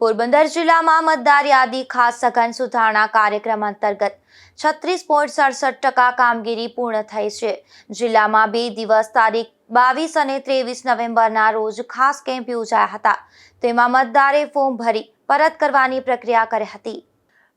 પોરબંદર જિલ્લામાં મતદાર યાદી ખાસ સઘન સુધારણા કાર્યક્રમ અંતર્ગત છત્રીસ પોઈન્ટ સડસઠ ટકા કામગીરી પૂર્ણ થઈ છે. જિલ્લામાં બે દિવસ તારીખ બાવીસ અને ત્રેવીસ નવેમ્બરના રોજ ખાસ કેમ્પ યોજાયા હતા. તેમાં મતદારે ફોર્મ ભરી પરત કરવાની પ્રક્રિયા કરી હતી.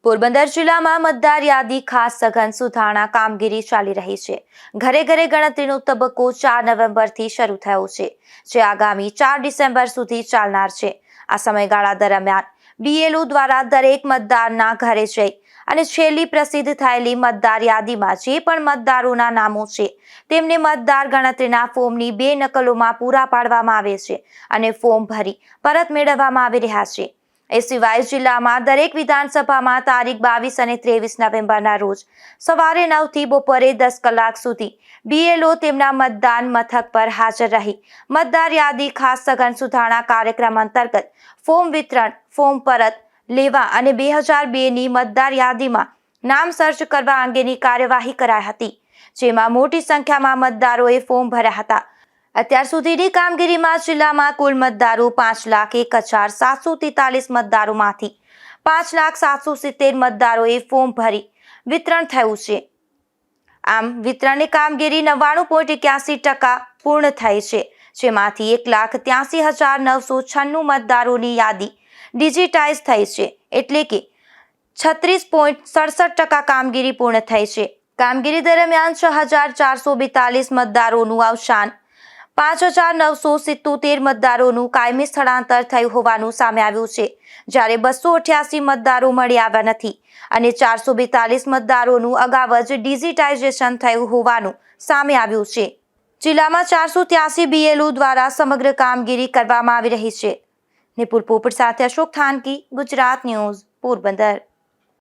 પોરબંદર જિલ્લામાં મતદાર યાદી ખાસ સઘન સુધારણા કામગીરી ચાલી રહી છે. ઘરે ઘરે ગણતરીનો તબક્કો ચાર નવેમ્બરથી શરૂ થયો છે, જે આગામી ચાર ડિસેમ્બર સુધી ચાલનાર છે. આ સમયગાળા દરમિયાન બીએલઓ દ્વારા દરેક મતદારના ઘરે જઈ અને છેલ્લી પ્રસિદ્ધ થયેલી મતદાર યાદીમાં જે પણ મતદારોના નામો છે, તેમને મતદાર ગણતરીના ફોર્મની બે નકલોમાં પૂરા પાડવામાં આવે છે અને ફોર્મ ભરી પરત મેળવવામાં આવી રહ્યા છે. એ સિવાય જિલ્લામાં દરેક વિધાનસભામાં તારીખ બાવીસ અને ત્રેવીસ નવેમ્બરના રોજ સવારે નવથી બપોરે દસ કલાક સુધી બીએલઓ તેમના મતદાન મથક પર હાજર રહી. મતદાર યાદી ખાસ સઘન સુધારણા કાર્યક્રમ અંતર્ગત ફોર્મ વિતરણ, ફોર્મ પરત લેવા અને બે હજાર બેની મતદાર યાદીમાં નામ સર્ચ કરવા અંગેની કાર્યવાહી કરાઈ હતી, જેમાં મોટી સંખ્યામાં મતદારોએ ફોર્મ ભર્યા હતા. અત્યાર સુધીની કામગીરીમાં જિલ્લામાં કુલ મતદારો પાંચ લાખ એક હજાર સાતસો તેતાલીસ મતદારોમાંથી પાંચ લાખ સાતસો સિત્તેર મતદારોએ ફોર્મ ભરી વિતરણ થયું છે. આમ વિતરણની કામગીરી નવ્વાણું પોઈન્ટ એક્યાસી ટકા પૂર્ણ થઈ છે, જેમાંથી એક લાખ ત્યાસી હજાર નવસો છન્નું મતદારોની યાદી ડિજિટાઇઝ થઈ છે, એટલે કે છત્રીસ પોઈન્ટ સડસઠ ટકા કામગીરી પૂર્ણ થઈ છે. કામગીરી દરમિયાન છ હજાર ચારસો બેતાલીસ મતદારોનું અવસાન પાંચ હજાર નવસો સિત્તોતેર મતદારોનું કાયમી સ્થળાંતર થયું હોવાનું સામે આવ્યું છે. જ્યારે બસો અઠ્યાસી મતદારો મળી આવ્યા નથી અને ચારસો બેતાલીસ મતદારોનું અગાઉ જ ડિજિટાઇઝેશન થયું હોવાનું સામે આવ્યું છે. જિલ્લામાં ચારસો ત્યાસી બીએલઓ દ્વારા સમગ્ર કામગીરી કરવામાં આવી રહી છે. નિપુલ પોપટ સાથે અશોક થાનકી, ગુજરાત ન્યૂઝ, પોરબંદર.